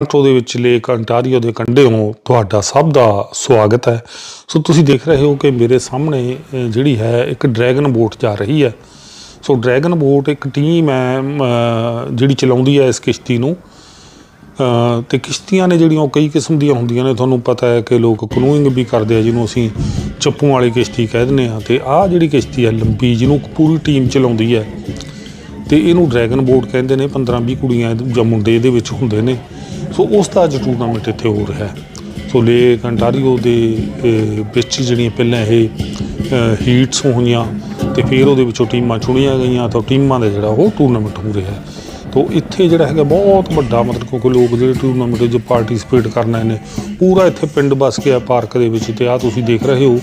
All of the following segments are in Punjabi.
ਟੋਰਾਂਟੋ ਦੇ ਵਿੱਚ ਲੇਕ ਅੰਟਾਰੀਓ ਦੇ ਕੰਢੇ ਹੋ ਤੁਹਾਡਾ ਸਭ ਦਾ ਸਵਾਗਤ ਹੈ। ਸੋ ਤੁਸੀਂ ਦੇਖ ਰਹੇ ਹੋ ਕਿ ਮੇਰੇ ਸਾਹਮਣੇ ਜਿਹੜੀ ਹੈ ਇੱਕ ਡਰੈਗਨ ਬੋਟ ਜਾ ਰਹੀ ਹੈ। ਸੋ ਡਰੈਗਨ ਬੋਟ ਇੱਕ ਟੀਮ ਹੈ ਜਿਹੜੀ ਚਲਾਉਂਦੀ ਹੈ ਇਸ ਕਿਸ਼ਤੀ ਨੂੰ। ਅ, ਤੇ ਕਿਸ਼ਤੀਆਂ ਨੇ ਜਿਹੜੀਆਂ ਉਹ ਕਈ ਕਿਸਮ ਦੀਆਂ ਹੁੰਦੀਆਂ ਨੇ। ਤੁਹਾਨੂੰ ਪਤਾ ਹੈ ਕਿ ਲੋਕ ਕਨੂਇੰਗ ਵੀ ਕਰਦੇ ਆ ਜਿਹਨੂੰ ਅਸੀਂ ਚੱਪੂ ਵਾਲੀ ਕਿਸ਼ਤੀ ਕਹਿ ਦਿੰਦੇ ਆ ਤੇ ਆਹ ਜਿਹੜੀ ਕਿਸ਼ਤੀ ਹੈ ਲੰਬੀ ਜਿਹਨੂੰ ਪੂਰੀ ਟੀਮ ਚਲਾਉਂਦੀ ਹੈ। ਤੇ ਇਹਨੂੰ ਡਰੈਗਨ ਬੋਟ ਕਹਿੰਦੇ ਨੇ 15 20 ਕੁੜੀਆਂ ਜਾਂ ਮੁੰਡੇ ਇਹਦੇ ਵਿੱਚ ਹੁੰਦੇ ਨੇ। ਸੋ ਉਸ ਦਾ ਅੱਜ ਟੂਰਨਾਮੈਂਟ ਇੱਥੇ ਹੋ ਰਿਹਾ ਹੈ। ਸੋ ਲੇਕ ਅੰਟਾਰੀਓ ਦੇ ਵਿੱਚ ਜਿਹੜੀਆਂ ਪਹਿਲਾਂ ਇਹ ਹੀਟਸ ਹੋਈਆਂ ਤੇ ਫਿਰ ਉਹਦੇ ਵਿੱਚੋਂ ਟੀਮਾਂ ਚੁਣੀਆਂ ਗਈਆਂ ਤਾਂ ਟੀਮਾਂ ਦਾ ਜਿਹੜਾ ਉਹ ਟੂਰਨਾਮੈਂਟ ਹੋ ਰਿਹਾ ਹੈ। ਤੋ ਇੱਥੇ ਜਿਹੜਾ ਹੈਗਾ ਬਹੁਤ ਵੱਡਾ ਮਤਲਬ ਕਿਉਂਕਿ ਲੋਕ ਜਿਹੜੇ ਟੂਰਨਾਮੈਂਟ 'ਚ ਪਾਰਟਿਸਿਪੇਟ ਕਰਨਾ ਨੇ, ਪੂਰਾ ਇੱਥੇ ਪਿੰਡ ਵਸ ਗਿਆ ਪਾਰਕ ਦੇ ਵਿੱਚ ਤੇ ਆ ਤੁਸੀਂ ਦੇਖ ਰਹੇ ਹੋ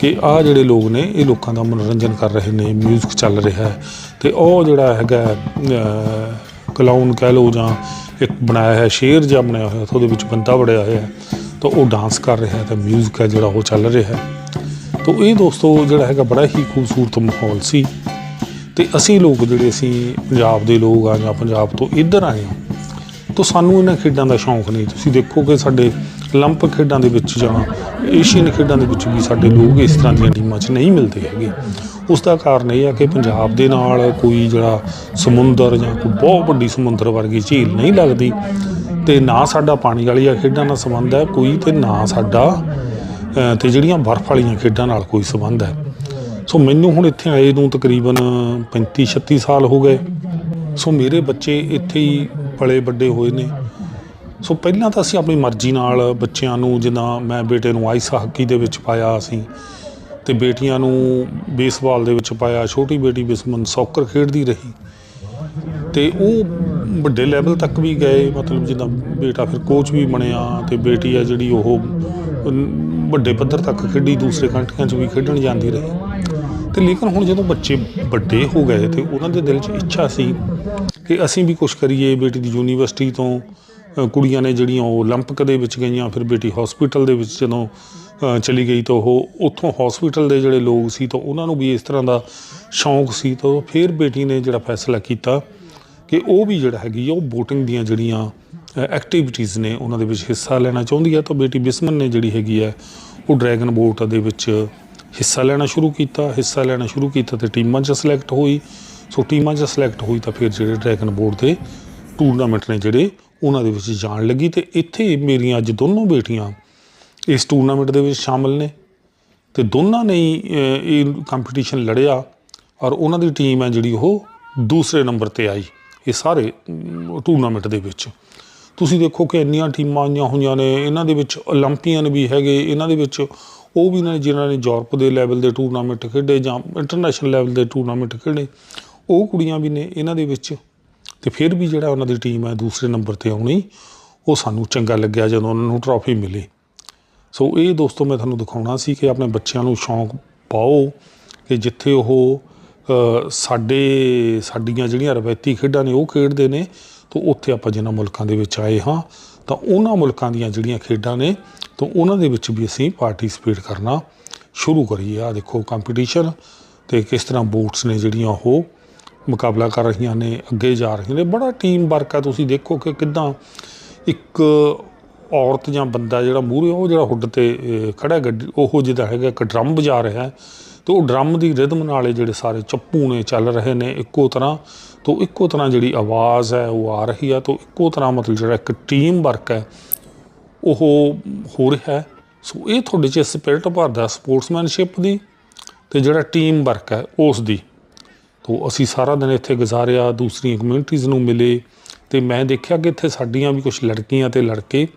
ਕਿ ਆ ਜਿਹੜੇ ਲੋਕ ਨੇ, ਇਹ ਲੋਕਾਂ ਦਾ ਮਨੋਰੰਜਨ ਕਰ ਰਹੇ ਨੇ 뮤직 ਚੱਲ ਰਿਹਾ ਹੈ ਤੇ ਉਹ ਜਿਹੜਾ ਹੈਗਾ ਕਲਾਉਨ ਕਹਿ ਲਓ ਜਾਂ ਇੱਕ ਬਣਾਇਆ ਹੈ ਸ਼ੇਰ ਜਿਹਾ ਬਣਾਇਆ ਹੋਇਆ ਤੇ ਉਹਦੇ ਵਿੱਚ ਬੰਦਾ ਵੜਿਆ ਹੋਇਆ ਹੈ ਤਾਂ ਉਹ ਡਾਂਸ ਕਰ ਰਿਹਾ ਹੈ ਤਾਂ 뮤직 ਹੈ ਜਿਹੜਾ ਉਹ ਚੱਲ ਰਿਹਾ ਹੈ ਤਾਂ ਇਹ ਦੋਸਤੋ ਜਿਹੜਾ ਹੈਗਾ ਬੜਾ ਹੀ ਖੂਬਸੂਰਤ ਮਾਹੌਲ ਸੀ ਤੇ ਅਸੀਂ ਲੋਕ ਜਿਹੜੇ ਅਸੀਂ ਪੰਜਾਬ ਦੇ ਲੋਕ ਆ ਜਾਂ ਪੰਜਾਬ ਤੋਂ ਇੱਧਰ ਆਏ ਹਾਂ ਤਾਂ ਸਾਨੂੰ ਇਹਨਾਂ ਖੇਡਾਂ ਦਾ ਸ਼ੌਂਕ ਨਹੀਂ ਤੁਸੀਂ ਦੇਖੋ ਕਿ ਸਾਡੇ 올림픽 ਖੇਡਾਂ ਦੇ ਵਿੱਚ ਜਾਂ ਏਸ਼ੀਅਨ ਖੇਡਾਂ ਦੇ ਵਿੱਚ ਵੀ ਸਾਡੇ ਲੋਕ ਇਸ ਤਰ੍ਹਾਂ ਦੀਆਂ ਟੀਮਾਂ 'ਚ ਨਹੀਂ ਮਿਲਦੇ ਹੈਗੇ ਉਸ ਦਾ ਕਾਰਨ ਇਹ ਆ ਕਿ ਪੰਜਾਬ ਦੇ ਨਾਲ ਕੋਈ ਜਿਹੜਾ ਸਮੁੰਦਰ ਜਾਂ ਕੋਈ ਬਹੁਤ ਵੱਡੀ ਸਮੁੰਦਰ ਵਰਗੀ ਝੀਲ ਨਹੀਂ ਲੱਗਦੀ ਤੇ ਨਾ ਸਾਡਾ ਪਾਣੀ ਵਾਲੀਆਂ ਖੇਡਾਂ ਨਾਲ ਸੰਬੰਧ ਹੈ ਕੋਈ ਤੇ ਨਾ ਸਾਡਾ ਅ, ਤੇ ਜਿਹੜੀਆਂ ਬਰਫ਼ ਵਾਲੀਆਂ ਖੇਡਾਂ ਨਾਲ ਕੋਈ ਸੰਬੰਧ ਹੈ। ਸੋ ਮੈਨੂੰ ਹੁਣ ਇੱਥੇ ਆਏ ਨੂੰ ਤਕਰੀਬਨ 35 36 ਸਾਲ ਹੋ ਗਏ। ਸੋ ਮੇਰੇ ਬੱਚੇ ਇੱਥੇ ਹੀ ਪਲੇ ਵੱਡੇ ਹੋਏ ਨੇ। ਸੋ ਪਹਿਲਾਂ ਤਾਂ ਅਸੀਂ ਆਪਣੀ ਮਰਜ਼ੀ ਨਾਲ ਬੱਚਿਆਂ ਨੂੰ ਜਿੱਦਾਂ ਮੈਂ ਬੇਟੇ ਨੂੰ ਆਈਸ ਹਾਕੀ ਦੇ ਵਿੱਚ ਪਾਇਆ ਅਸੀਂ ਤੇ ਬੇਟੀਆਂ ਨੂੰ ਬੇਸਬਾਲ ਦੇ ਵਿੱਚ ਪਾਇਆ ਛੋਟੀ ਬੇਟੀ ਬਿਸਮਨ ਸੌਕਰ ਖੇਡਦੀ ਰਹੀ ਤੇ ਉਹ ਵੱਡੇ ਲੈਵਲ ਤੱਕ ਵੀ ਗਏ ਮਤਲਬ ਜਿੱਦਾਂ ਬੇਟਾ ਫਿਰ ਕੋਚ ਵੀ ਬਣਿਆ ਤੇ ਬੇਟੀ ਆ ਜਿਹੜੀ ਉਹ ਅਮ, ਵੱਡੇ ਪੱਧਰ ਤੱਕ ਖੇਡੀ ਦੂਸਰੇ ਕੰਟਰੀਆਂ 'ਚ ਵੀ ਖੇਡਣ ਜਾਂਦੀ ਰਹੀ ਤੇ ਲੇਕਿਨ ਹੁਣ ਜਦੋਂ ਬੱਚੇ ਵੱਡੇ ਹੋ ਗਏ ਤੇ ਉਹਨਾਂ ਦੇ ਦਿਲ 'ਚ ਇੱਛਾ ਸੀ ਕਿ ਅਸੀਂ ਵੀ ਕੁਝ ਕਰੀਏ ਬੇਟੀ ਦੀ ਯੂਨੀਵਰਸਿਟੀ ਤੋਂ ਅ, ਕੁੜੀਆਂ ਨੇ ਜਿਹੜੀਆਂ ਉਹ 올림픽 ਦੇ ਵਿੱਚ ਗਈਆਂ ਫਿਰ ਬੇਟੀ ਹਸਪੀਟਲ ਦੇ ਵਿੱਚ ਜਦੋਂ ਅ, ਚਲੀ ਗਈ ਤਾਂ ਉਹ ਉੱਥੋਂ ਹਸਪੀਟਲ ਦੇ ਜਿਹੜੇ ਲੋਕ ਸੀ ਤਾਂ ਉਹਨਾਂ ਨੂੰ ਵੀ ਇਸ ਤਰ੍ਹਾਂ ਦਾ ਸ਼ੌਂਕ ਸੀ ਤਾਂ ਫਿਰ ਬੇਟੀ ਨੇ ਜਿਹੜਾ ਫੈਸਲਾ ਕੀਤਾ ਕਿ ਉਹ ਵੀ ਜਿਹੜਾ ਹੈਗੀ ਆ, ਉਹ VOTING ਦੀਆਂ ਜਿਹੜੀਆਂ ਐਕਟੀਵਿਟੀਜ਼ ਨੇ ਉਹਨਾਂ ਦੇ ਵਿੱਚ ਹਿੱਸਾ ਲੈਣਾ ਚਾਹੁੰਦੀ ਹੈ ਤਾਂ ਬੇਟੀ ਬਿਸਮਨ ਨੇ ਜਿਹੜੀ ਹੈਗੀ ਹੈ ਉਹ ਡਰੈਗਨ ਬੋਟ ਦੇ ਵਿੱਚ ਹਿੱਸਾ ਲੈਣਾ ਸ਼ੁਰੂ ਕੀਤਾ। ਹਿੱਸਾ ਲੈਣਾ ਸ਼ੁਰੂ ਕੀਤਾ ਤੇ ਟੀਮਾਂ 'ਚ ਸਿਲੈਕਟ ਹੋਈ। ਸੋ ਟੀਮਾਂ 'ਚ ਸਿਲੈਕਟ ਹੋਈ ਤਾਂ ਫਿਰ ਜਿਹੜੇ ਡਰੈਗਨ ਬੋਟ ਦੇ ਟੂਰਨਾਮੈਂਟ ਨੇ ਜਿਹੜੇ, ਉਹਨਾਂ ਦੇ ਵਿੱਚ ਜਾਣ ਲੱਗੀ ਤੇ ਇੱਥੇ ਮੇਰੀਆਂ ਅੱਜ ਦੋਨੋਂ ਬੇਟੀਆਂ ਇਸ ਟੂਰਨਾਮੈਂਟ ਦੇ ਵਿੱਚ ਸ਼ਾਮਲ ਨੇ ਤੇ ਦੋਨਾਂ ਨੇ ਇਹ ਕੰਪੀਟੀਸ਼ਨ ਲੜਿਆ ਔਰ ਉਹਨਾਂ ਦੀ ਟੀਮ ਹੈ ਜਿਹੜੀ ਉਹ ਦੂਸਰੇ ਨੰਬਰ ਤੇ ਆਈ ਇਹ ਸਾਰੇ ਟੂਰਨਾਮੈਂਟ ਦੇ ਵਿੱਚ। ਤੁਸੀਂ ਦੇਖੋ ਕਿ ਇੰਨੀਆਂ ਟੀਮਾਂ ਆਈਆਂ ਹੋਈਆਂ ਨੇ, ਇਹਨਾਂ ਦੇ ਵਿੱਚ 올림픽ੀਅਨ ਵੀ ਹੈਗੇ, ਇਹਨਾਂ ਦੇ ਵਿੱਚ ਉਹ ਵੀ ਨੇ ਜਿਨ੍ਹਾਂ ਨੇ ਯੂਰਪ ਦੇ ਲੈਵਲ ਦੇ ਟੂਰਨਾਮੈਂਟ ਖੇਡੇ ਜਾਂ ਇੰਟਰਨੈਸ਼ਨਲ ਲੈਵਲ ਦੇ ਟੂਰਨਾਮੈਂਟ ਖੇਡੇ। ਉਹ ਕੁੜੀਆਂ ਵੀ ਨੇ ਇਹਨਾਂ ਦੇ ਵਿੱਚ ਤੇ ਫਿਰ ਵੀ ਜਿਹੜਾ ਉਹਨਾਂ ਦੀ ਟੀਮ ਹੈ ਦੂਸਰੇ ਨੰਬਰ ਤੇ ਆਉਣੀ, ਉਹ ਸਾਨੂੰ ਚੰਗਾ ਲੱਗਿਆ ਜਦੋਂ ਉਹਨਾਂ ਨੂੰ ਟਰੋਫੀ ਮਿਲੀ। ਸੋ ਇਹ ਦੋਸਤੋ ਮੈਂ ਤੁਹਾਨੂੰ ਦਿਖਾਉਣਾ ਸੀ ਕਿ ਆਪਣੇ ਬੱਚਿਆਂ ਨੂੰ ਸ਼ੌਂਕ ਪਾਓ ਕਿ ਜਿੱਥੇ ਉਹ ਸਾਡੇ, ਸਾਡੀਆਂ ਜਿਹੜੀਆਂ ਰਵਾਇਤੀ ਖੇਡਾਂ ਨੇ ਉਹ ਖੇਡਦੇ ਨੇ, ਤਾਂ ਉੱਥੇ ਆਪਾਂ ਜਿਨ੍ਹਾਂ ਮੁਲਕਾਂ ਦੇ ਵਿੱਚ ਆਏ ਹਾਂ, ਤਾਂ ਉਹਨਾਂ ਮੁਲਕਾਂ ਦੀਆਂ ਜਿਹੜੀਆਂ ਖੇਡਾਂ ਨੇ, ਤਾਂ ਉਹਨਾਂ ਦੇ ਵਿੱਚ ਵੀ ਅਸੀਂ ਪਾਰਟਿਸਿਪੇਟ ਕਰਨਾ ਸ਼ੁਰੂ ਕਰੀਏ। ਆ ਦੇਖੋ ਕੰਪੀਟੀਸ਼ਨ ਤੇ ਕਿਸ ਤਰ੍ਹਾਂ ਬੋਟਸ ਨੇ ਜਿਹੜੀਆਂ ਉਹ ਮੁਕਾਬਲਾ ਕਰ ਰਹੀਆਂ ਨੇ, ਅੱਗੇ ਜਾ ਰਹੀਆਂ ਨੇ। ਬੜਾ ਟੀਮ ਵਰਕ ਆ, ਤੁਸੀਂ ਦੇਖੋ ਕਿ ਕਿਦਾਂ ਇੱਕ ਔਰਤ ਜਾਂ ਬੰਦਾ ਜਿਹੜਾ ਮੂਹਰੇ ਉਹ ਜਿਹੜਾ ਹੁੱਡ ਤੇ ਅਹ, ਖੜਾ ਗੱਡੀ ਉਹ ਜਿਹਦਾ ਹੈਗਾ ਇੱਕ ਡਰਮ ਵਜਾ ਰਿਹਾ ਹੈ ਤੇ ਉਹ ਡਰਮ ਦੀ ਰਿਦਮ ਨਾਲ ਜਿਹੜੇ ਸਾਰੇ ਚੱਪੂ ਨੇ ਚੱਲ ਰਹੇ ਨੇ ਇੱਕੋ ਤਰ੍ਹਾਂ ਤੋਂ ਇੱਕੋ ਤਰ੍ਹਾਂ ਜਿਹੜੀ ਆਵਾਜ਼ ਹੈ ਉਹ ਆ ਰਹੀ ਆ ਤੋਂ ਇੱਕੋ ਤਰ੍ਹਾਂ ਮਤਲਬ ਜਿਹੜਾ ਇੱਕ ਟੀਮ ਵਰਕ ਹੈ ਉਹ ਹੋ ਰਿਹਾ ਹੈ। ਸੋ ਇਹ ਤੁਹਾਡੇ 'ਚ ਸਪਿਰਿਟ ਭਰਦਾ ਸਪੋਰਟਸਮੈਨਸ਼ਿਪ ਦੀ ਤੇ ਜਿਹੜਾ ਟੀਮ ਵਰਕ ਹੈ ਉਸ ਦੀ। ਤੋ ਅਸੀਂ ਸਾਰਾ ਦਿਨ ਇੱਥੇ ਗੁਜ਼ਾਰਿਆ ਦੂਸਰੀਆਂ ਕਮਿਊਨਿਟੀਆਂ ਨੂੰ ਮਿਲੇ ਤੇ ਮੈਂ ਦੇਖਿਆ ਕਿ ਇੱਥੇ ਸਾਡੀਆਂ ਵੀ ਕੁਝ ਲੜਕੀਆਂ ਤੇ ਲੜਕੇ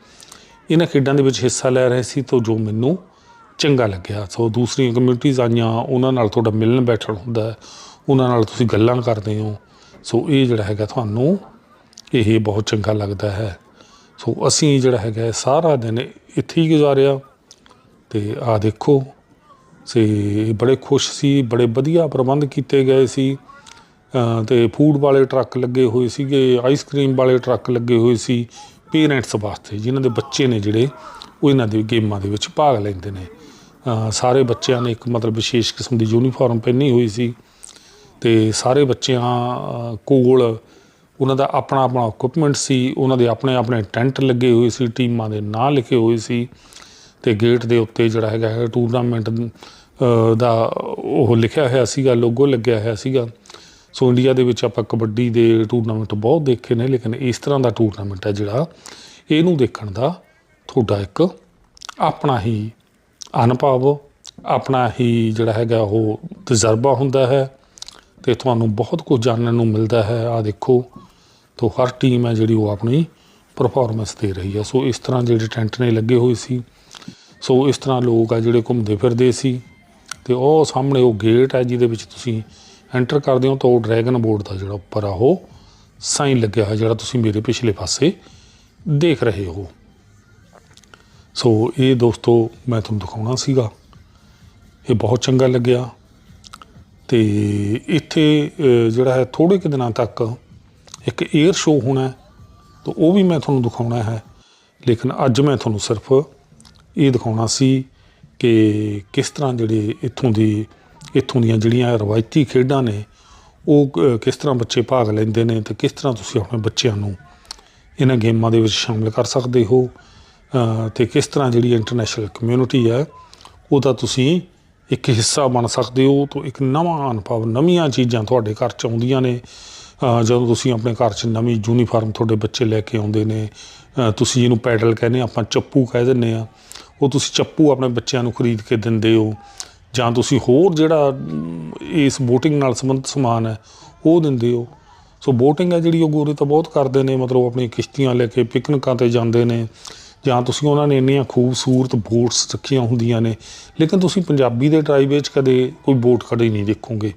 ਇਹਨਾਂ ਖੇਡਾਂ ਦੇ ਵਿੱਚ ਹਿੱਸਾ ਲੈ ਰਹੇ ਸੀ ਤਾਂ ਜੋ ਮੈਨੂੰ ਚੰਗਾ ਲੱਗਿਆ। ਸੋ ਦੂਸਰੀਆਂ ਕਮਿਊਨਿਟੀਜ਼ ਆਈਆਂ ਉਹਨਾਂ ਨਾਲ ਤੁਹਾਡਾ ਮਿਲਣ ਬੈਠਣ ਹੁੰਦਾ ਉਹਨਾਂ ਨਾਲ ਤੁਸੀਂ ਗੱਲਾਂ ਕਰਦੇ ਹੋ। ਸੋ ਇਹ ਜਿਹੜਾ ਹੈਗਾ ਤੁਹਾਨੂੰ ਇਹ ਬਹੁਤ ਚੰਗਾ ਲੱਗਦਾ ਹੈ। ਸੋ ਅਸੀਂ ਜਿਹੜਾ ਹੈਗਾ ਸਾਰਾ ਦਿਨ ਇੱਥੇ ਹੀ ਗੁਜ਼ਾਰਿਆ ਤੇ ਆ ਦੇਖੋ ਸੇ ਬੜੇ ਖੁਸ਼ ਸੀ ਬੜੇ ਵਧੀਆ ਪ੍ਰਬੰਧ ਕੀਤੇ ਗਏ ਸੀ। ਅ, ਤੇ ਫੂਡ ਵਾਲੇ ਟਰੱਕ ਲੱਗੇ ਹੋਏ ਸੀਗੇ ਆਈਸਕ੍ਰੀਮ ਵਾਲੇ ਟਰੱਕ ਲੱਗੇ ਹੋਏ ਸੀ। ਪੇਰੈਂਟਸ ਵਾਸਤੇ, ਜਿਨ੍ਹਾਂ ਦੇ ਬੱਚੇ ਨੇ ਜਿਹੜੇ, ਉਹ ਇਹਨਾਂ ਦੇ ਗੇਮਾਂ ਦੇ ਵਿੱਚ ਭਾਗ ਲੈਂਦੇ ਨੇ। ਸਾਰੇ ਬੱਚਿਆਂ ਨੇ ਇੱਕ ਮਤਲਬ ਵਿਸ਼ੇਸ਼ ਕਿਸਮ ਦੀ ਯੂਨੀਫਾਰਮ ਪਹਿਨੀ ਹੋਈ ਸੀ ਤੇ ਸਾਰੇ ਬੱਚਿਆਂ ਕੋਲ ਉਹਨਾਂ ਦਾ ਆਪਣਾ ਆਪਣਾ ਇਕਵਿਪਮੈਂਟ ਸੀ, ਉਹਨਾਂ ਦੇ ਆਪਣੇ ਆਪਣੇ ਟੈਂਟ ਲੱਗੇ ਹੋਏ ਸੀ, ਟੀਮਾਂ ਦੇ ਨਾਂ ਲਿਖੇ ਹੋਏ ਸੀ ਤੇ ਗੇਟ ਦੇ ਉੱਤੇ ਜਿਹੜਾ ਹੈਗਾ ਹੈ ਟੂਰਨਾਮੈਂਟ ਦਾ ਉਹ ਲਿਖਿਆ ਹੋਇਆ ਸੀਗਾ ਲੋਗੋ ਲੱਗਿਆ ਹੋਇਆ ਸੀਗਾ। ਸੋ ਇੰਡੀਆ ਦੇ ਵਿੱਚ ਆਪਾਂ ਕਬੱਡੀ ਦੇ ਟੂਰਨਾਮੈਂਟ ਬਹੁਤ ਦੇਖੇ ਨੇ, ਲੇਕਿਨ ਇਸ ਤਰ੍ਹਾਂ ਦਾ ਟੂਰਨਾਮੈਂਟ ਹੈ ਜਿਹੜਾ ਇਹਨੂੰ ਦੇਖਣ ਦਾ ਤੁਹਾਡਾ ਇੱਕ ਆਪਣਾ ਹੀ ਅਨੁਭਵ, ਆਪਣਾ ਹੀ ਜਿਹੜਾ ਹੈਗਾ ਉਹ ਤਜਰਬਾ ਹੁੰਦਾ ਹੈ ਤੇ ਤੁਹਾਨੂੰ ਬਹੁਤ ਕੁਝ ਜਾਣਨ ਨੂੰ ਮਿਲਦਾ ਹੈ। ਆ ਦੇਖੋ, ਤੋ ਹਰ ਟੀਮ ਹੈ ਜਿਹੜੀ ਉਹ ਆਪਣੀ ਪਰਫਾਰਮੈਂਸ ਦੇ ਰਹੀ ਹੈ। ਸੋ ਇਸ ਤਰ੍ਹਾਂ ਜਿਹੜੇ ਟੈਂਟ ਨੇ ਲੱਗੇ ਹੋਏ ਸੀ, ਸੋ ਇਸ ਤਰ੍ਹਾਂ ਲੋਕ ਆ ਜਿਹੜੇ ਘੁੰਮਦੇ ਫਿਰਦੇ ਸੀ ਤੇ ਉਹ ਸਾਹਮਣੇ ਉਹ ਗੇਟ ਹੈ ਜਿਹਦੇ ਵਿੱਚ ਤੁਸੀਂ ਐਂਟਰ ਕਰਦੇ ਹੋ ਤਾਂ ਉਹ ਡਰੈਗਨ ਬੋਰਡ ਦਾ ਜਿਹੜਾ ਉੱਪਰ ਆ ਉਹ ਸਾਈਨ ਲੱਗਿਆ ਹੋਇਆ ਜਿਹੜਾ ਤੁਸੀਂ ਮੇਰੇ ਪਿਛਲੇ ਪਾਸੇ ਦੇਖ ਰਹੇ ਹੋ। ਸੋ ਇਹ ਦੋਸਤੋ ਮੈਂ ਤੁਹਾਨੂੰ ਦਿਖਾਉਣਾ ਸੀਗਾ। ਇਹ ਬਹੁਤ ਚੰਗਾ ਲੱਗਿਆ। ਤੇ ਇੱਥੇ ਜਿਹੜਾ ਹੈ ਥੋੜੇ ਕੁ ਦਿਨਾਂ ਤੱਕ ਇੱਕ 에ਅਰ ਸ਼ੋਅ ਹੋਣਾ ਤਾਂ ਉਹ ਵੀ ਮੈਂ ਤੁਹਾਨੂੰ ਦਿਖਾਉਣਾ ਹੈ। ਲੇਕਿਨ ਅੱਜ ਮੈਂ ਤੁਹਾਨੂੰ ਸਿਰਫ ਇਹ ਦਿਖਾਉਣਾ ਸੀ ਕਿ ਕਿਸ ਤਰ੍ਹਾਂ ਜਿਹੜੇ ਇੱਥੋਂ ਦੀ ਇੱਥੋਂ ਦੀਆਂ ਜਿਹੜੀਆਂ ਰਵਾਇਤੀ ਖੇਡਾਂ ਨੇ ਉਹ ਕਿਸ ਤਰ੍ਹਾਂ ਬੱਚੇ ਭਾਗ ਲੈਂਦੇ ਨੇ ਤੇ ਕਿਸ ਤਰ੍ਹਾਂ ਤੁਸੀਂ ਆਪਣੇ ਬੱਚਿਆਂ ਨੂੰ ਇਹਨਾਂ ਗੇਮਾਂ ਦੇ ਵਿੱਚ ਸ਼ਾਮਲ ਕਰ ਸਕਦੇ ਹੋ? ਅ, ਤੇ ਕਿਸ ਤਰ੍ਹਾਂ ਜਿਹੜੀ ਇੰਟਰਨੈਸ਼ਨਲ ਕਮਿਊਨਿਟੀ ਹੈ ਉਹਦਾ ਤੁਸੀਂ ਇੱਕ ਹਿੱਸਾ ਬਣ ਸਕਦੇ ਹੋ? ਤੋਂ ਇੱਕ ਨਵਾਂ ਅਨੁਭਵ ਨਵੀਆਂ ਚੀਜ਼ਾਂ ਤੁਹਾਡੇ ਘਰ ਚ ਆਉਂਦੀਆਂ ਨੇ। ਜਦੋਂ ਤੁਸੀਂ ਆਪਣੇ ਘਰ ਚ ਨਵੀਂ ਯੂਨੀਫਾਰਮ ਤੁਹਾਡੇ ਬੱਚੇ ਲੈ ਕੇ ਆਉਂਦੇ ਨੇ ਤੁਸੀਂ ਇਹਨੂੰ ਪੈਡਲ ਕਹਿੰਦੇ ਆਪਾਂ ਚੱਪੂ ਕਹਿ ਦਿੰਦੇ ਆ। ਉਹ ਤੁਸੀਂ ਚੱਪੂ ਆਪਣੇ ਬੱਚਿਆਂ ਨੂੰ ਖਰੀਦ ਕੇ ਦਿੰਦੇ ਹੋ। ਜਾਂ ਤੁਸੀਂ ਹੋਰ ਜਿਹੜਾ ਇਸ ਬੋਟਿੰਗ ਨਾਲ ਸੰਬੰਧਿਤ ਸਮਾਨ ਹੈ, ਉਹ ਦਿੰਦੇ ਹੋ। ਸੋ ਬੋਟਿੰਗ ਹੈ ਜਿਹੜੀ, ਉਹ ਗੋਰੇ ਤਾਂ ਬਹੁਤ ਕਰਦੇ ਨੇ, ਮਤਲਬ ਆਪਣੀ ਕਿਸ਼ਤੀਆਂ ਲੈ ਕੇ ਪਿਕਨਿਕਾਂ ਤੇ ਜਾਂਦੇ ਨੇ, ਜਾਂ ਤੁਸੀਂ ਉਹਨਾਂ ਨੇ ਇੰਨੀਆਂ ਖੂਬਸੂਰਤ ਬੋਟਸ ਰੱਖੀਆਂ ਹੁੰਦੀਆਂ ਨੇ, ਲੇਕਿਨ ਤੁਸੀਂ ਪੰਜਾਬੀ ਦੇ ਟਰਾਈ ਵਿੱਚ ਕਦੇ ਕੋਈ ਬੋਟ ਖੜੀ ਨਹੀਂ ਦੇਖੋਗੇ।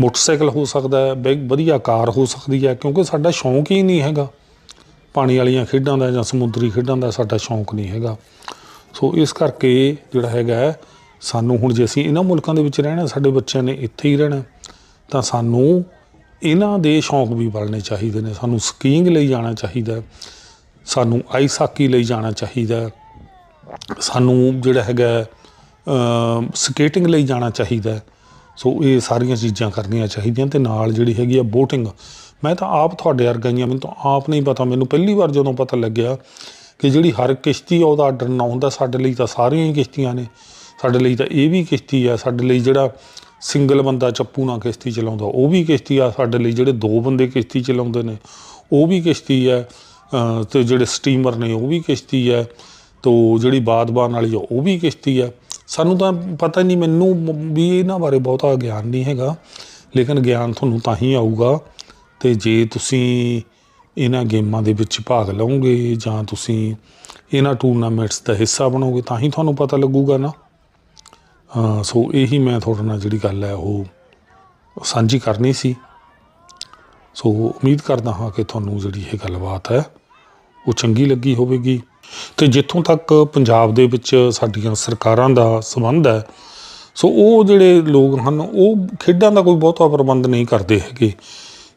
ਮੋਟਰਸਾਈਕਲ ਹੋ ਸਕਦਾ ਹੈ ਵਧੀਆ ਕਾਰ ਹੋ ਸਕਦੀ ਹੈ, ਕਿਉਂਕਿ ਸਾਡਾ ਸ਼ੌਂਕ ਹੀ ਨਹੀਂ ਹੈਗਾ। ਪਾਣੀ ਵਾਲੀਆਂ ਖੇਡਾਂ ਦਾ ਜਾਂ ਸਮੁੰਦਰੀ ਖੇਡਾਂ ਦਾ ਸਾਡਾ ਸ਼ੌਂਕ ਨਹੀਂ ਹੈਗਾ। ਸੋ ਇਸ ਕਰਕੇ ਜਿਹੜਾ ਹੈਗਾ ਸਾਨੂੰ ਹੁਣ ਜੇ ਅਸੀਂ ਇਹਨਾਂ ਮੁਲਕਾਂ ਦੇ ਵਿੱਚ ਰਹਿਣਾ, ਸਾਡੇ ਬੱਚਿਆਂ ਨੇ ਇੱਥੇ ਹੀ ਰਹਿਣਾ, ਤਾਂ ਸਾਨੂੰ ਇਹਨਾਂ ਦੇ ਸ਼ੌਂਕ ਵੀ ਪਾਲਣੇ ਚਾਹੀਦੇ ਨੇ। ਸਾਨੂੰ ਸਕੀਇੰਗ ਲਈ ਜਾਣਾ ਚਾਹੀਦਾ ਸਾਨੂੰ ਆਈਸ ਹਾਕੀ ਲਈ ਜਾਣਾ ਚਾਹੀਦਾ ਸਾਨੂੰ ਜਿਹੜਾ ਹੈਗਾ ਸਕੇਟਿੰਗ ਲਈ ਜਾਣਾ ਚਾਹੀਦਾ ਸੋ ਇਹ ਸਾਰੀਆਂ ਚੀਜ਼ਾਂ ਕਰਨੀਆਂ ਚਾਹੀਦੀਆਂ ਤੇ ਨਾਲ ਜਿਹੜੀ ਹੈਗੀ ਆ ਬੋਟਿੰਗ। ਮੈਂ ਤਾਂ ਆਪ ਤੁਹਾਡੇ ਵਰਗਾ ਹੀ ਹਾਂ ਮੈਨੂੰ ਤਾਂ ਆਪ ਨਹੀਂ ਪਤਾ, ਮੈਨੂੰ ਪਹਿਲੀ ਵਾਰ ਜਦੋਂ ਪਤਾ ਲੱਗਿਆ ਕਿ ਜਿਹੜੀ ਹਰ ਕਿਸ਼ਤੀ ਆ, ਉਹਦਾ ਆਰਡਰ ਨਾ ਹੁੰਦਾ, ਸਾਡੇ ਲਈ ਤਾਂ ਸਾਰੀਆਂ ਹੀ ਕਿਸ਼ਤੀਆਂ ਨੇ। ਸਾਡੇ ਲਈ ਤਾਂ ਇਹ ਵੀ ਕਿਸ਼ਤੀ ਆ ਸਾਡੇ ਲਈ ਜਿਹੜਾ ਸਿੰਗਲ ਬੰਦਾ ਚੱਪੂ ਨਾਲ ਕਿਸ਼ਤੀ ਚਲਾਉਂਦਾ ਉਹ ਵੀ ਕਿਸ਼ਤੀ ਆ ਸਾਡੇ ਲਈ ਜਿਹੜੇ ਦੋ ਬੰਦੇ ਕਿਸ਼ਤੀ ਚਲਾਉਂਦੇ ਨੇ ਉਹ ਵੀ ਕਿਸ਼ਤੀ ਆ ਅ, ਤੇ ਜਿਹੜੇ ਸਟੀਮਰ ਨੇ ਉਹ ਵੀ ਕਿਸ਼ਤੀ ਆ ਤੋ ਜਿਹੜੀ ਬਾਦਬਾਨ ਵਾਲੀ ਆ ਉਹ ਵੀ ਕਿਸ਼ਤੀ ਆ। ਸਾਨੂੰ ਤਾਂ ਪਤਾ ਹੀ ਨਹੀਂ ਮੈਨੂੰ ਵੀ ਇਹਨਾਂ ਬਾਰੇ ਬਹੁਤਾ ਗਿਆਨ ਨਹੀਂ ਹੈਗਾ ਲੇਕਿਨ ਗਿਆਨ ਤੁਹਾਨੂੰ ਤਾਂ ਹੀ ਆਊਗਾ ਤੇ ਜੇ ਤੁਸੀਂ ਇਹਨਾਂ ਗੇਮਾਂ ਦੇ ਵਿੱਚ ਭਾਗ ਲਓਗੇ ਜਾਂ ਤੁਸੀਂ ਇਹਨਾਂ ਟੂਰਨਾਮੈਂਟਸ ਦਾ ਹਿੱਸਾ ਬਣੋਗੇ ਤਾਂ ਹੀ ਤੁਹਾਨੂੰ ਪਤਾ ਲੱਗੂਗਾ ਨਾ। ਸੋ ਇਹੀ ਮੈਂ ਤੁਹਾਡੇ ਨਾਲ ਜਿਹੜੀ ਗੱਲ ਹੈ ਉਹ ਸਾਂਝੀ ਕਰਨੀ ਸੀ। ਸੋ ਉਮੀਦ ਕਰਦਾ ਹਾਂ ਕਿ ਤੁਹਾਨੂੰ ਜਿਹੜੀ ਇਹ ਗੱਲਬਾਤ ਹੈ, ਉਹ ਚੰਗੀ ਲੱਗੀ ਹੋਵੇਗੀ। ਤੇ ਜਿੱਥੋਂ ਤੱਕ ਪੰਜਾਬ ਦੇ ਵਿੱਚ ਸਾਡੀਆਂ ਸਰਕਾਰਾਂ ਦਾ ਸੰਬੰਧ ਹੈ, ਸੋ ਉਹ ਜਿਹੜੇ ਲੋਕ ਹਨ, ਉਹ ਖੇਡਾਂ ਦਾ ਕੋਈ ਬਹੁਤਾ ਪ੍ਰਬੰਧ ਨਹੀਂ ਕਰਦੇ ਹੈਗੇ।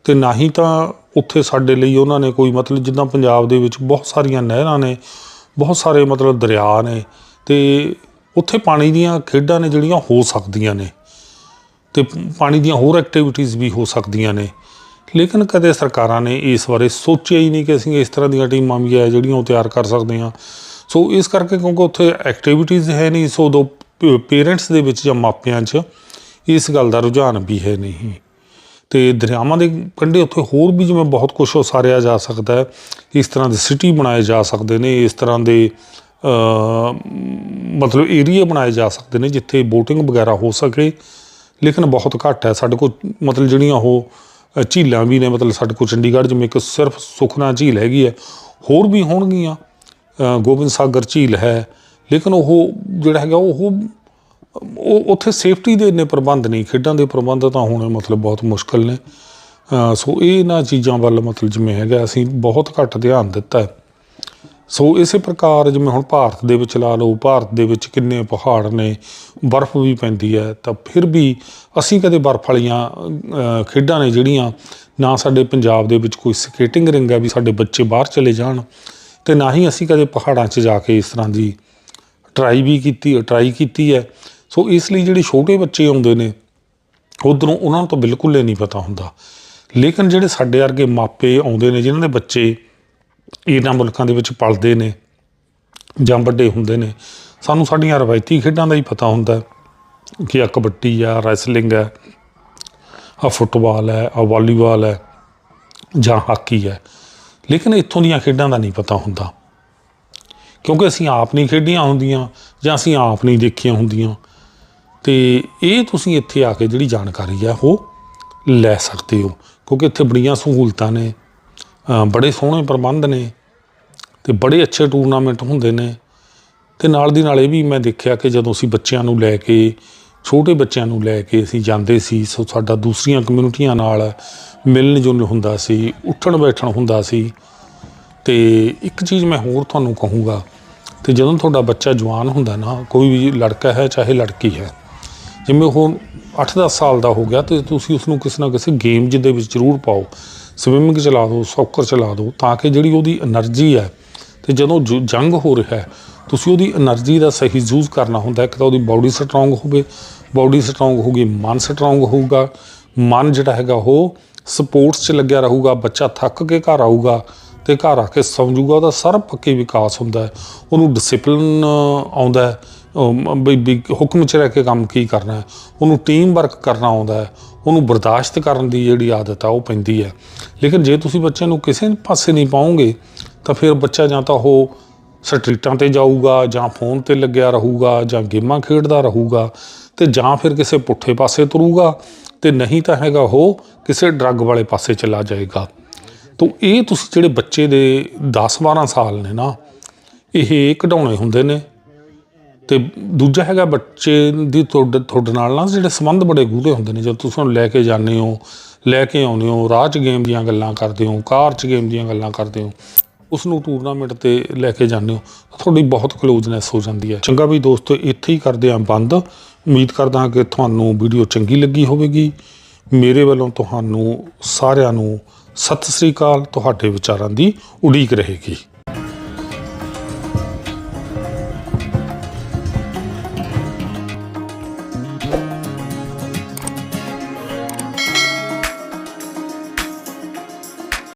ਤੇ ਨਾ ਹੀ ਤਾਂ ਉੱਥੇ ਸਾਡੇ ਲਈ ਉਹਨਾਂ ਨੇ ਕੋਈ ਮਤਲਬ ਜਿੱਦਾਂ ਪੰਜਾਬ ਦੇ ਵਿੱਚ ਬਹੁਤ ਸਾਰੀਆਂ ਨਹਿਰਾਂ ਨੇ, ਬਹੁਤ ਸਾਰੇ ਮਤਲਬ ਦਰਿਆ ਨੇ, ਤੇ ਉੱਥੇ ਪਾਣੀ ਦੀਆਂ ਖੇਡਾਂ ਨੇ ਜਿਹੜੀਆਂ ਹੋ ਸਕਦੀਆਂ ਨੇ ਤੇ ਪਾਣੀ ਦੀਆਂ ਹੋਰ ਐਕਟੀਵਿਟੀਜ਼ ਵੀ ਹੋ ਸਕਦੀਆਂ ਨੇ। ਲੇਕਿਨ ਕਦੇ ਸਰਕਾਰਾਂ ਨੇ ਇਸ ਬਾਰੇ ਸੋਚਿਆ ਹੀ ਨਹੀਂ ਕਿ ਅਸੀਂ ਇਸ ਤਰ੍ਹਾਂ ਦੀਆਂ ਟੀਮਾਂ ਵੀ ਹੈ ਜਿਹੜੀਆਂ ਉਹ ਤਿਆਰ ਕਰ ਸਕਦੇ ਹਾਂ। ਸੋ ਇਸ ਕਰਕੇ ਕਿਉਂਕਿ ਉੱਥੇ ਐਕਟੀਵਿਟੀਜ਼ ਹੈ ਨਹੀਂ, ਸੋ ਦੋ ਪੇਰੈਂਟਸ ਦੇ ਵਿੱਚ ਜਾਂ ਮਾਪਿਆਂ 'ਚ ਇਸ ਗੱਲ ਦਾ ਰੁਝਾਨ ਵੀ ਹੈ ਨਹੀਂ। ਤੇ ਦਰਿਆਵਾਂ ਦੇ ਕੰਢੇ ਉੱਥੇ ਹੋਰ ਵੀ ਜਿਵੇਂ ਬਹੁਤ ਕੁਝ ਉਸਾਰਿਆ ਜਾ ਸਕਦਾ ਹੈ, ਇਸ ਤਰ੍ਹਾਂ ਦੇ ਸਿਟੀ ਬਣਾਏ ਜਾ ਸਕਦੇ ਨੇ, ਇਸ ਤਰ੍ਹਾਂ ਦੇ ਮਤਲਬ ਏਰੀਆ ਬਣਾਏ ਜਾ ਸਕਦੇ ਨੇ ਜਿੱਥੇ ਬੋਟਿੰਗ ਵਗੈਰਾ ਹੋ ਸਕੇ। ਲੇਕਿਨ ਬਹੁਤ ਘੱਟ ਹੈ ਸਾਡੇ ਕੋਲ, ਮਤਲਬ ਜਿਹੜੀਆਂ ਉਹ ਝੀਲਾਂ ਵੀ ਨੇ, ਮਤਲਬ ਸਾਡੇ ਕੋਲ ਚੰਡੀਗੜ੍ਹ ਜਿਵੇਂ ਇੱਕ ਸਿਰਫ ਸੁਖਨਾ ਝੀਲ ਹੈਗੀ ਹੈ, ਹੋਰ ਵੀ ਹੋਣਗੀਆਂ। ਗੋਬਿੰਦ ਸਾਗਰ ਝੀਲ ਹੈ, ਲੇਕਿਨ ਉਹ ਜਿਹੜਾ ਹੈਗਾ ਉਹ ਉਹ ਉੱਥੇ ਸੇਫਟੀ ਦੇ ਇੰਨੇ ਪ੍ਰਬੰਧ ਨਹੀਂ, ਖੇਡਾਂ ਦੇ ਪ੍ਰਬੰਧ ਤਾਂ ਹੋਣੇ ਮਤਲਬ ਬਹੁਤ ਮੁਸ਼ਕਲ ਨੇ। ਸੋ ਇਹ ਇਹਨਾਂ ਚੀਜ਼ਾਂ ਵੱਲ ਮਤਲਬ ਜਿਵੇਂ ਹੈਗਾ, ਅਸੀਂ ਬਹੁਤ ਘੱਟ ਧਿਆਨ ਦਿੱਤਾ ਹੈ। ਸੋ ਇਸੇ ਪ੍ਰਕਾਰ ਜਿਵੇਂ ਹੁਣ ਭਾਰਤ ਦੇ ਵਿੱਚ ਲਾ ਲਓ, ਭਾਰਤ ਦੇ ਵਿੱਚ ਕਿੰਨੇ ਪਹਾੜ ਨੇ, ਬਰਫ਼ ਵੀ ਪੈਂਦੀ ਹੈ, ਤਾਂ ਫਿਰ ਵੀ ਅਸੀਂ ਕਦੇ ਬਰਫ਼ ਵਾਲੀਆਂ ਖੇਡਾਂ ਨੇ ਜਿਹੜੀਆਂ, ਨਾ ਸਾਡੇ ਪੰਜਾਬ ਦੇ ਵਿੱਚ ਕੋਈ ਸਕੇਟਿੰਗ ਰਿੰਗ ਹੈ ਵੀ ਸਾਡੇ ਬੱਚੇ ਬਾਹਰ ਚਲੇ ਜਾਣ, ਤੇ ਨਾ ਹੀ ਅਸੀਂ ਕਦੇ ਪਹਾੜਾਂ 'ਚ ਜਾ ਕੇ ਇਸ ਤਰ੍ਹਾਂ ਦੀ ਟਰਾਈ ਵੀ ਕੀਤੀ ਟਰਾਈ ਕੀਤੀ ਹੈ। ਸੋ ਇਸ ਲਈ ਜਿਹੜੇ ਛੋਟੇ ਬੱਚੇ ਆਉਂਦੇ ਨੇ, ਉਧਰੋਂ ਉਹਨਾਂ ਨੂੰ ਤਾਂ ਬਿਲਕੁਲ ਹੀ ਨਹੀਂ ਪਤਾ ਹੁੰਦਾ। ਲੇਕਿਨ ਜਿਹੜੇ ਸਾਡੇ ਵਰਗੇ ਮਾਪੇ ਆਉਂਦੇ ਨੇ, ਜਿਨ੍ਹਾਂ ਦੇ ਬੱਚੇ ਇਹਨਾਂ ਮੁਲਕਾਂ ਦੇ ਵਿੱਚ ਪਲਦੇ ਨੇ ਜਾਂ ਵੱਡੇ ਹੁੰਦੇ ਨੇ। ਸਾਨੂੰ ਸਾਡੀਆਂ ਰਵਾਇਤੀ ਖੇਡਾਂ ਦਾ ਹੀ ਪਤਾ ਹੁੰਦਾ ਕਿ ਆ ਕਬੱਡੀ ਆ, ਰੈਸਲਿੰਗ ਹੈ ਆ ਫੁੱਟਬਾਲ ਹੈ ਆ ਵਾਲੀਬਾਲ ਹੈ ਜਾਂ ਹਾਕੀ ਹੈ ਲੇਕਿਨ ਇੱਥੋਂ ਦੀਆਂ ਖੇਡਾਂ ਦਾ ਨਹੀਂ ਪਤਾ ਹੁੰਦਾ। ਕਿਉਂਕਿ ਅਸੀਂ ਆਪ ਨਹੀਂ ਖੇਡੀਆਂ ਹੁੰਦੀਆਂ ਜਾਂ ਅਸੀਂ ਆਪ ਨਹੀਂ ਦੇਖੀਆਂ ਹੁੰਦੀਆਂ। ਤੇ ਇਹ ਤੁਸੀਂ ਇੱਥੇ ਆ ਕੇ ਜਿਹੜੀ ਜਾਣਕਾਰੀ ਆ ਉਹ ਲੈ ਸਕਦੇ ਹੋ। ਕਿਉਂਕਿ ਇੱਥੇ ਬੜੀਆਂ ਸਹੂਲਤਾਂ ਨੇ। ਬੜੇ ਸੋਹਣੇ ਪ੍ਰਬੰਧ ਨੇ ਤੇ ਬੜੇ ਅੱਛੇ ਟੂਰਨਾਮੈਂਟ ਹੁੰਦੇ ਨੇ। ਤੇ ਨਾਲ ਦੀ ਨਾਲ ਇਹ ਵੀ ਮੈਂ ਦੇਖਿਆ ਕਿ ਜਦੋਂ ਅਸੀਂ ਬੱਚਿਆਂ ਨੂੰ ਲੈ ਕੇ, ਛੋਟੇ ਬੱਚਿਆਂ ਨੂੰ ਲੈ ਕੇ ਅਸੀਂ ਜਾਂਦੇ ਸੀ, ਸੋ ਸਾਡਾ ਦੂਸਰੀਆਂ ਕਮਿਊਨਿਟੀਆਂ ਨਾਲ ਮਿਲਣ ਜੁਲਣ ਹੁੰਦਾ ਸੀ ਉੱਠਣ ਬੈਠਣ ਹੁੰਦਾ ਸੀ। ਤੇ ਇੱਕ ਚੀਜ਼ ਮੈਂ ਹੋਰ ਤੁਹਾਨੂੰ ਕਹੂੰਗਾ ਤੇ ਜਦੋਂ ਤੁਹਾਡਾ ਬੱਚਾ ਜਵਾਨ ਹੁੰਦਾ ਨਾ, ਕੋਈ ਵੀ ਲੜਕਾ ਹੈ, ਚਾਹੇ ਲੜਕੀ ਹੈ, ਜਿਵੇਂ ਉਹ 8-10 ਸਾਲ ਦਾ ਹੋ ਗਿਆ ਤੇ ਤੁਸੀਂ ਉਸ ਨੂੰ ਕਿਸੇ ਨਾ ਕਿਸੇ ਗੇਮ ਜਿਹਦੇ ਵਿੱਚ ਜ਼ਰੂਰ ਪਾਓ। ਸਵਿਮਿੰਗ ਚਲਾ ਦਿਓ ਸੌਕਰ ਚਲਾ ਦਿਓ ਤਾਂ ਕਿ ਜਿਹੜੀ ਉਹਦੀ એનર્ਜੀ ਹੈ ਤੇ ਜਦੋਂ ਜੰਗ ਹੋ ਰਿਹਾ ਹੈ, ਤੁਸੀਂ ਉਹਦੀ એનર્ਜੀ ਦਾ ਸਹੀ ਯੂਜ਼ ਕਰਨਾ ਹੁੰਦਾ ਇੱਕ ਤਾਂ ਉਹਦੀ ਬਾਡੀ ਸਟਰੋਂਗ ਹੋਵੇ ਬਾਡੀ ਸਟਰੋਂਗ ਹੋਊਗੀ, ਮਨ ਸਟਰੋਂਗ ਹੋਊਗਾ, ਮਨ ਜਿਹੜਾ ਹੈਗਾ ਉਹ ਸਪੋਰਟਸ 'ਚ ਲੱਗਿਆ ਰਹੂਗਾ, ਬੱਚਾ ਥੱਕ ਕੇ ਘਰ ਆਊਗਾ ਤੇ ਘਰ ਆ ਕੇ ਸਮਝੂਗਾ, ਉਹਦਾ ਉਹਦਾ ਪੱਕੇ ਵਿਕਾਸ ਹੁੰਦਾ ਹੈ। ਉਹਨੂੰ ਡਿਸਪਲਨ ਆਉਂਦਾ ਹੈ। ਬਈ ਹੁਕਮ 'ਚ ਰਹਿ ਕੇ ਕੰਮ ਕੀ ਕਰਨਾ ਹੈ। ਉਹਨੂੰ ਟੀਮ ਵਰਕ ਕਰਨਾ ਆਉਂਦਾ ਹੈ। ਉਹਨੂੰ ਬਰਦਾਸ਼ਤ ਕਰਨ ਦੀ ਜਿਹੜੀ ਆਦਤ ਆ, ਉਹ ਪੈਂਦੀ ਹੈ। ਲੇਕਿਨ ਜੇ ਤੁਸੀਂ ਬੱਚੇ ਨੂੰ ਕਿਸੇ ਪਾਸੇ ਨਹੀਂ ਪਾਉਂਗੇ ਤਾਂ ਫਿਰ ਬੱਚਾ ਜਾਂ ਤਾਂ ਉਹ ਸਟਰੀਟਾਂ ਤੇ ਜਾਊਗਾ, ਜਾਂ ਫੋਨ ਤੇ ਲੱਗਿਆ ਰਹੂਗਾ, ਜਾਂ ਗੇਮਾਂ ਖੇਡਦਾ ਰਹੂਗਾ, ਤੇ ਜਾਂ ਫਿਰ ਕਿਸੇ ਪੁੱਠੇ ਪਾਸੇ ਤੁਰੂਗਾ, ਤੇ ਨਹੀਂ ਤਾਂ ਹੈਗਾ ਉਹ ਕਿਸੇ ਡਰੱਗ ਵਾਲੇ ਪਾਸੇ ਚਲਾ ਜਾਏਗਾ। ਤੋ ਇਹ ਤੁਸੀਂ ਜਿਹੜੇ ਬੱਚੇ ਦੇ 10-12 ਸਾਲ ਨੇ ਨਾ, ਇਹ ਕਢਾਉਣੇ ਹੁੰਦੇ ਨੇ। ਤੇ ਦੂਜਾ ਹੈਗਾ ਬੱਚੇ ਦੀ ਤੁਹਾਡੇ ਤੁਹਾਡੇ ਨਾਲ ਨਾ ਜਿਹੜੇ ਸੰਬੰਧ ਬੜੇ ਗੂੜੇ ਹੁੰਦੇ ਨੇ, ਜਦੋਂ ਤੁਸੀਂ ਉਹਨੂੰ ਲੈ ਕੇ ਜਾਂਦੇ ਹੋ, ਲੈ ਕੇ ਆਉਂਦੇ ਹੋ, ਰਾਹ 'ਚ ਗੇਮ ਦੀਆਂ ਗੱਲਾਂ ਕਰਦੇ ਹੋ, ਕਾਰ 'ਚ ਗੇਮ ਦੀਆਂ ਗੱਲਾਂ ਕਰਦੇ ਹੋ ਉਸ ਨੂੰ ਟੂਰਨਾਮੈਂਟ ਤੇ ਲੈ ਕੇ ਜਾਂਦੇ ਹੋ ਤੁਹਾਡੀ ਬਹੁਤ ਕਲੋਜ਼ਨੈਸ ਹੋ ਜਾਂਦੀ ਹੈ। ਚੰਗਾ ਵੀ ਦੋਸਤੋ, ਇੱਥੇ ਹੀ ਕਰਦੇ ਆਂ ਬੰਦ। ਉਮੀਦ ਕਰਦਾ ਹਾਂ ਕਿ ਤੁਹਾਨੂੰ ਵੀਡੀਓ ਚੰਗੀ ਲੱਗੀ ਹੋਵੇਗੀ। ਮੇਰੇ ਵੱਲੋਂ ਤੁਹਾਨੂੰ ਸਾਰਿਆਂ ਨੂੰ ਸਤਿ ਸ੍ਰੀ ਅਕਾਲ, ਤੁਹਾਡੇ ਵਿਚਾਰਾਂ ਦੀ ਉਡੀਕ ਰਹੇਗੀ।